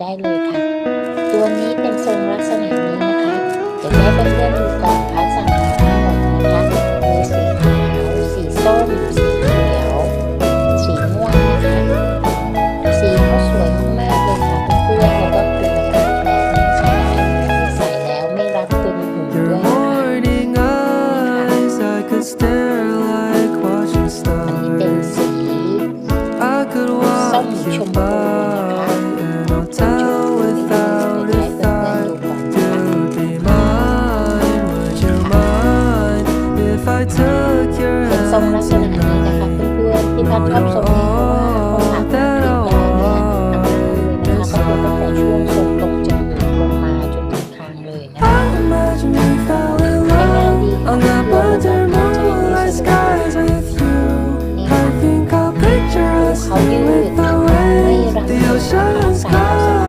ได้เลยค่ะ ตัวนี้เป็นทรงลักษณะ ผมทรงรักษณะนี้นะคะเพื่อนๆที่ท่านชอบทรงนี้เพราะว่าเขาหักติดยาวเนี่ยทำงานเลยนะคะก็คือตั้งแต่ช่วงทรงตรงจมูกลงมาจนถึงคางเลยนะคะใช้งานดีค่ะลงมาจะยังมีสวยเขายืด